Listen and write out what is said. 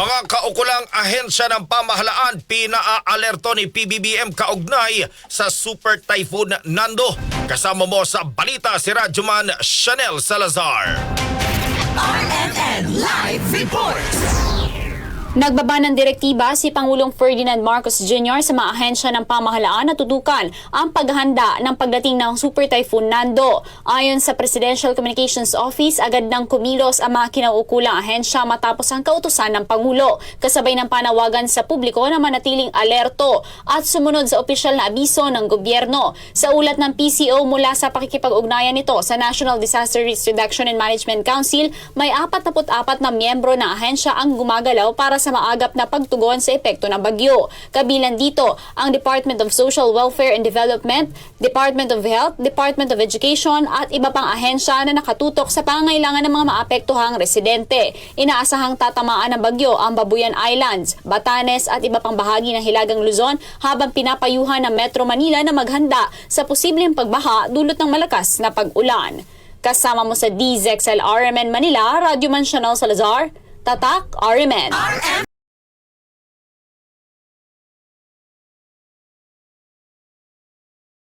Mga kaukulang ahensya ng pamahalaan pinaalerto ni PBBM kaugnay sa Super Typhoon Nando. Kasama mo sa balita si Radyoman Chanel Salazar. Reports. Nagbaba ng direktiba si Pangulong Ferdinand Marcos Jr. sa mga ahensya ng pamahalaan na tutukan ang paghahanda ng pagdating ng Super Typhoon Nando. Ayon sa Presidential Communications Office, agad nang kumilos ang mga kinauukulang ahensya matapos ang kautusan ng Pangulo, kasabay ng panawagan sa publiko na manatiling alerto at sumunod sa opisyal na abiso ng gobyerno. Sa ulat ng PCO mula sa pakikipag-ugnayan nito sa National Disaster Risk Reduction and Management Council, may 44 na miyembro ng ahensya ang gumagalaw para sa maagap na pagtugon sa epekto ng bagyo. Kabilan dito ang Department of Social Welfare and Development, Department of Health, Department of Education at iba pang ahensya na nakatutok sa pangailangan ng mga maapektuhang residente. Inaasahang tatamaan ng bagyo ang Babuyan Islands, Batanes at iba pang bahagi ng Hilagang Luzon habang pinapayuhan ng Metro Manila na maghanda sa posibleng pagbaha dulot ng malakas na pag-ulan. Kasama mo sa DZXL RMN Manila, Radyo Man Chanel Salazar, Tatak RMN. RM